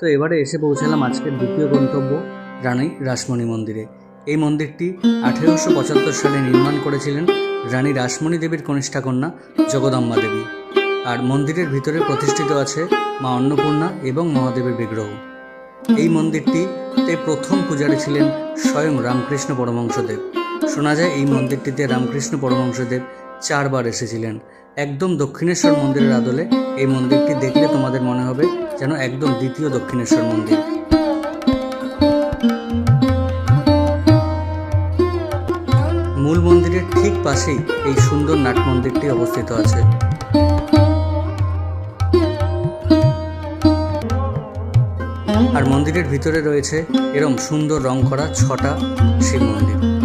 তো এবারে এসে পৌঁছালাম আজকের দ্বিতীয় গন্তব্য রানী রাসমণি মন্দিরে। এই মন্দিরটি আঠেরোশো পঁচাত্তর সালে নির্মাণ করেছিলেন রানী রাসমণি দেবীর কনিষ্ঠা কন্যা জগদম্বা দেবী। আর মন্দিরের ভিতরে প্রতিষ্ঠিত আছে মা অন্নপূর্ণা এবং মহাদেবের বিগ্রহ। এই মন্দিরটিতে প্রথম পূজারী ছিলেন স্বয়ং রামকৃষ্ণ পরমহংসদেব। শোনা যায় এই মন্দিরটিতে রামকৃষ্ণ পরমহংসদেব চারবার এসেছিলেন। একদম দক্ষিণেশ্বর মন্দিরের আদলে এই মন্দিরটি দেখলে তোমাদের মনে হবে যেন একদম দ্বিতীয় দক্ষিণেশ্বর মন্দির। মূল মন্দিরের ঠিক পাশেই এই সুন্দর নাট মন্দিরটি অবস্থিত আছে। আর মন্দিরের ভিতরে রয়েছে এরম সুন্দর রং করা ছটা শিব মন্দির।